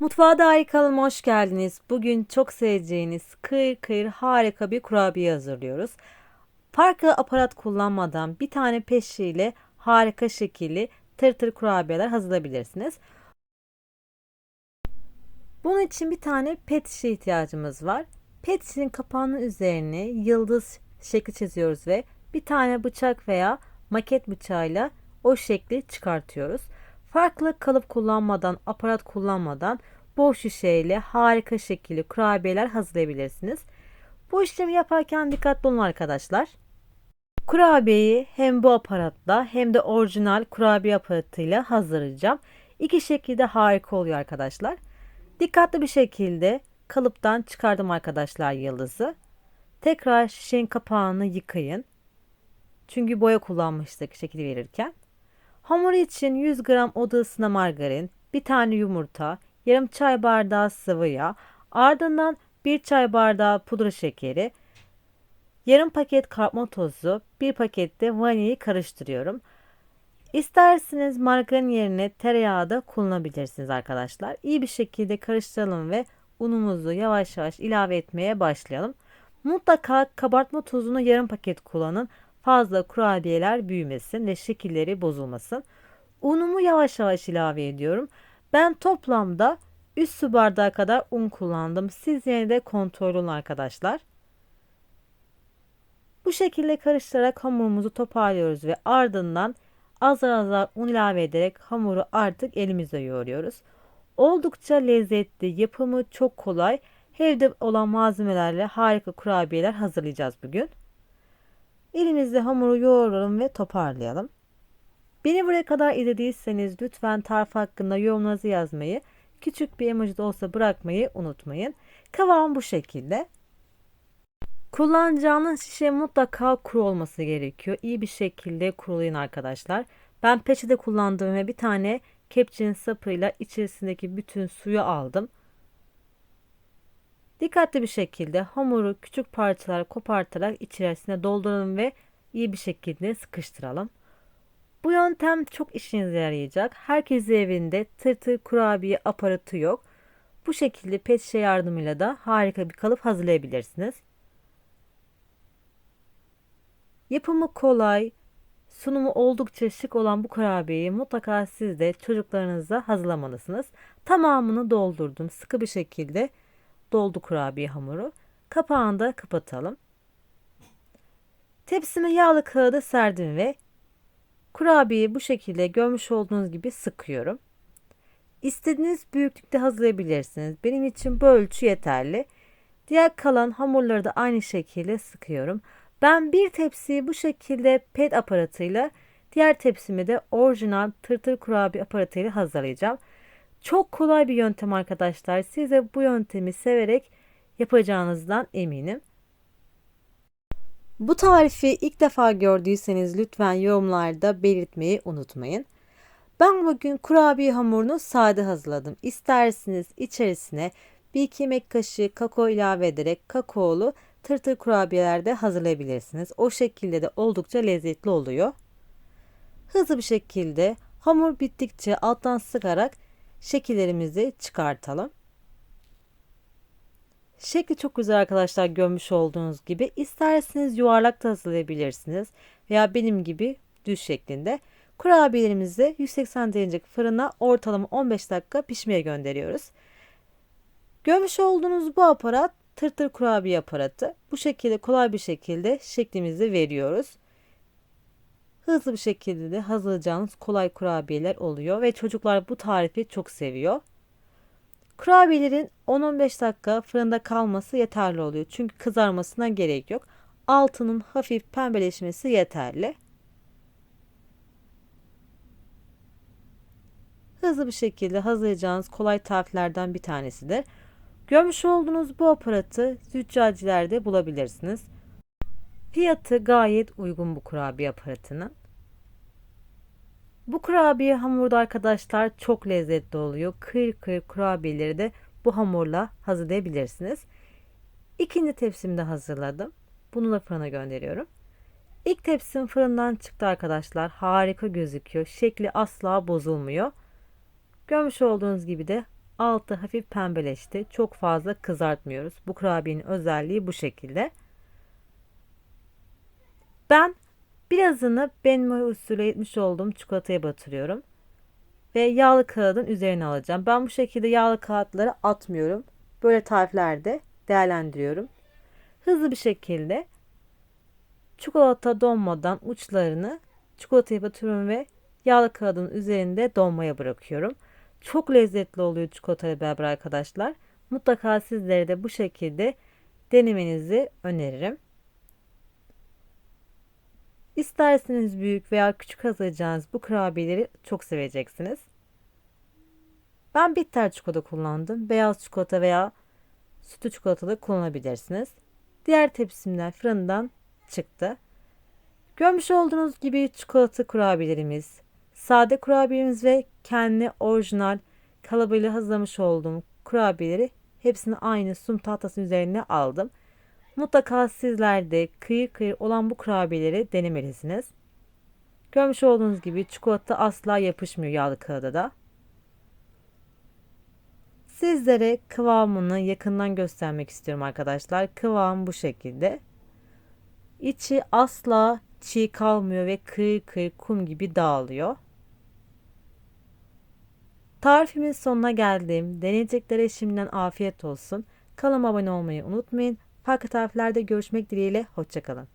Mutfağa dair kanalıma hoş geldiniz. Bugün çok seveceğiniz kıyır kıyır harika bir kurabiye hazırlıyoruz. Farklı aparat kullanmadan bir tane peşiyle harika şekilli tır tır kurabiyeler hazırlayabilirsiniz. Bunun için bir tane pet şişe ihtiyacımız var. Pet şişenin kapağının üzerine yıldız şekli çiziyoruz ve bir tane bıçak veya maket bıçağıyla o şekli çıkartıyoruz. Farklı kalıp kullanmadan, aparat kullanmadan boş şişeyle harika şekilli kurabiyeler hazırlayabilirsiniz. Bu işlemi yaparken dikkatli olun arkadaşlar. Kurabiyeyi hem bu aparatla hem de orijinal kurabiye aparatıyla hazırlayacağım. İki şekilde harika oluyor arkadaşlar. Dikkatli bir şekilde kalıptan çıkardım arkadaşlar yıldızı. Tekrar şişenin kapağını yıkayın. Çünkü boya kullanmıştık şekil verirken. Hamur için 100 gram oda ısına margarin, bir tane yumurta, yarım çay bardağı sıvı yağ, ardından bir çay bardağı pudra şekeri, yarım paket kabartma tozu, bir paket de vanilyayı karıştırıyorum. İsterseniz margarin yerine tereyağı da kullanabilirsiniz arkadaşlar. İyi bir şekilde karıştıralım ve unumuzu yavaş yavaş ilave etmeye başlayalım. Mutlaka kabartma tozunu yarım paket kullanın. Fazla kurabiyeler büyümesin ve şekilleri bozulmasın. Unumu yavaş yavaş ilave ediyorum. Ben toplamda 3 su bardağı kadar un kullandım. Siz yine de kontrol olun arkadaşlar. Bu şekilde karıştırarak hamurumuzu toparlıyoruz ve ardından azar azar un ilave ederek hamuru artık elimizle yoğuruyoruz. Oldukça lezzetli, yapımı çok kolay. Evde olan malzemelerle harika kurabiyeler hazırlayacağız bugün. Elimizle hamuru yoğuralım ve toparlayalım. Beni buraya kadar izlediyseniz lütfen tarif hakkında yorumlarınızı yazmayı, küçük bir emoji de olsa bırakmayı unutmayın. Kıvam bu şekilde. Kullanacağınız şişe mutlaka kuru olması gerekiyor. İyi bir şekilde kurulayın arkadaşlar. Ben peçete kullandım ve bir tane kepçenin sapıyla içerisindeki bütün suyu aldım. Dikkatli bir şekilde hamuru küçük parçalara kopartarak içerisine dolduralım ve iyi bir şekilde sıkıştıralım. Bu yöntem çok işinize yarayacak. Herkesin evinde tır tır kurabiye aparatı yok. Bu şekilde pet şişe yardımıyla da harika bir kalıp hazırlayabilirsiniz. Yapımı kolay, sunumu oldukça şık olan bu kurabiyeyi mutlaka siz de çocuklarınıza hazırlamalısınız. Tamamını doldurdum. Sıkı bir şekilde doldu kurabiye hamuru. Kapağını da kapatalım. Tepsime yağlı kağıdı serdim ve kurabiyeyi bu şekilde görmüş olduğunuz gibi sıkıyorum. İstediğiniz büyüklükte hazırlayabilirsiniz. Benim için bu ölçü yeterli. Diğer kalan hamurları da aynı şekilde sıkıyorum. Ben bir tepsiyi bu şekilde pet aparatıyla diğer tepsimi de orijinal tırtır kurabiye aparatıyla hazırlayacağım. Çok kolay bir yöntem arkadaşlar. Size bu yöntemi severek yapacağınızdan eminim. Bu tarifi ilk defa gördüyseniz lütfen yorumlarda belirtmeyi unutmayın. Ben bugün kurabiye hamurunu sade hazırladım. İsterseniz içerisine bir iki yemek kaşığı kakao ilave ederek kakaolu tırtır kurabiyeler de hazırlayabilirsiniz. O şekilde de oldukça lezzetli oluyor. Hızlı bir şekilde hamur bittikçe alttan sıkarak şekillerimizi çıkartalım. Şekli çok güzel arkadaşlar görmüş olduğunuz gibi. İsterseniz yuvarlak da hazırlayabilirsiniz. Veya benim gibi düz şeklinde. Kurabiyelerimizi 180 derecelik fırına ortalama 15 dakika pişmeye gönderiyoruz. Görmüş olduğunuz bu aparat tırtır kurabiye aparatı. Bu şekilde kolay bir şekilde şeklimizi veriyoruz. Hızlı bir şekilde de hazırlayacağınız kolay kurabiyeler oluyor ve çocuklar bu tarifi çok seviyor. Kurabiyelerin 10-15 dakika fırında kalması yeterli oluyor. Çünkü kızarmasına gerek yok. Altının hafif pembeleşmesi yeterli. Hızlı bir şekilde hazırlayacağınız kolay tariflerden bir tanesidir. Görmüş olduğunuz bu aparatı züccacilerde bulabilirsiniz. Fiyatı gayet uygun bu kurabiye aparatının. Bu kurabiye hamurda arkadaşlar çok lezzetli oluyor. Kıyır kıyır kurabiyeleri de bu hamurla hazırlayabilirsiniz. İkinci tepsimi de hazırladım. Bunu da fırına gönderiyorum. İlk tepsim fırından çıktı arkadaşlar. Harika gözüküyor. Şekli asla bozulmuyor. Görmüş olduğunuz gibi de altı hafif pembeleşti. Çok fazla kızartmıyoruz. Bu kurabiyenin özelliği bu şekilde. Ben birazını benmari usulü etmiş olduğum çikolataya batırıyorum. Ve yağlı kağıdın üzerine alacağım. Ben bu şekilde yağlı kağıtları atmıyorum. Böyle tariflerde değerlendiriyorum. Hızlı bir şekilde çikolata donmadan uçlarını çikolataya batırıyorum ve yağlı kağıdın üzerinde donmaya bırakıyorum. Çok lezzetli oluyor çikolatayla beraber arkadaşlar. Mutlaka sizlere de bu şekilde denemenizi öneririm. İsterseniz büyük veya küçük hazırlayacağınız bu kurabiyeleri çok seveceksiniz. Ben bitter çikolata kullandım. Beyaz çikolata veya sütlü çikolatalı kullanabilirsiniz. Diğer tepsimden fırından çıktı. Görmüş olduğunuz gibi çikolata kurabiyelerimiz, sade kurabiyemiz ve kendi orijinal kalıbıyla hazırlamış olduğum kurabiyeleri hepsini aynı sum tahtasının üzerine aldım. Mutlaka sizler de kıyır kıyır olan bu kurabiyeleri denemelisiniz. Görmüş olduğunuz gibi çikolata asla yapışmıyor yağlı kağıda da. Sizlere kıvamını yakından göstermek istiyorum arkadaşlar. Kıvam bu şekilde. İçi asla çiğ kalmıyor ve kıyır kıyır kum gibi dağılıyor. Tarifimin sonuna geldim. Deneyeceklere şimdiden afiyet olsun. Kanalıma abone olmayı unutmayın. Farklı tariflerde görüşmek dileğiyle. Hoşçakalın.